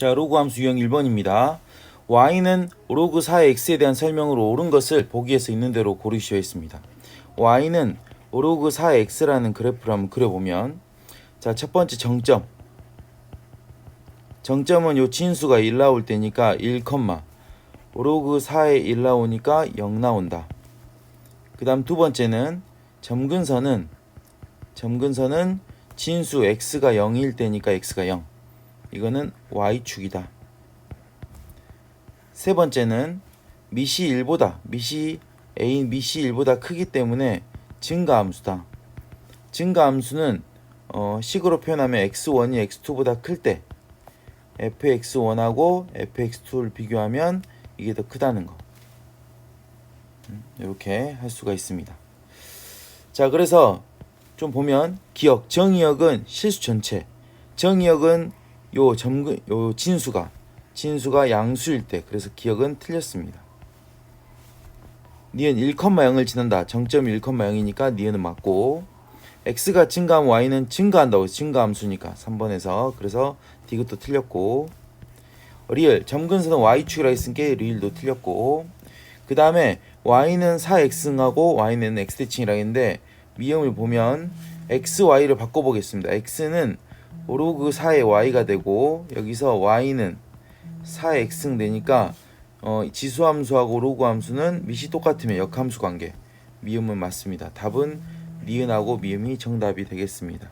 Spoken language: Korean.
자, 로그 함수 유형 1번입니다. y는 로그 4의 x에 대한 설명으로 옳은 것을 보기에서 있는 대로 고르시오 했습니다. y는 로그 4의 x라는 그래프를 한번 그려보면 자, 첫 번째 정점. 정점은 요 진수가 1 나올 때니까 1, 로그 4에 1 나오니까 0 나온다. 그 다음 두 번째는 점근선은 점근선은 진수 x가 0일 때니까 x가 0. 이거는 y축이다. 세 번째는 미시 1보다 미시 a 미시 1보다 크기 때문에 증가함수다. 증가함수는 어, 식으로 표현하면 x1이 x2보다 클 때 fx1하고 fx2를 비교하면 이게 더 크다는 거. 음, 이렇게 할 수가 있습니다. 자, 그래서 좀 보면 기억 정의역은 실수 전체, 정의역은 요 점근 요 진수가 진수가 양수일 때 그래서 기억은 틀렸습니다. 니은 1,0을 지난다. 정점 1,0이니까 니은은 맞고 x가 증가하면 y는 증가한다고 증가함수니까 3번에서 그래서 디귿도 틀렸고 리을 점근선은 y축이라 했으니까 리을도 틀렸고 그 다음에 y는 4x하고 y는 x대칭이라 했는데 미음을 보면 x, y를 바꿔보겠습니다. x는 로그 4의 y가 되고 여기서 y는 4x승 되니까 어, 지수함수하고 로그 함수는 밑이 똑같으면 역함수 관계 미음은 맞습니다. 답은 니은하고 미음이 정답이 되겠습니다.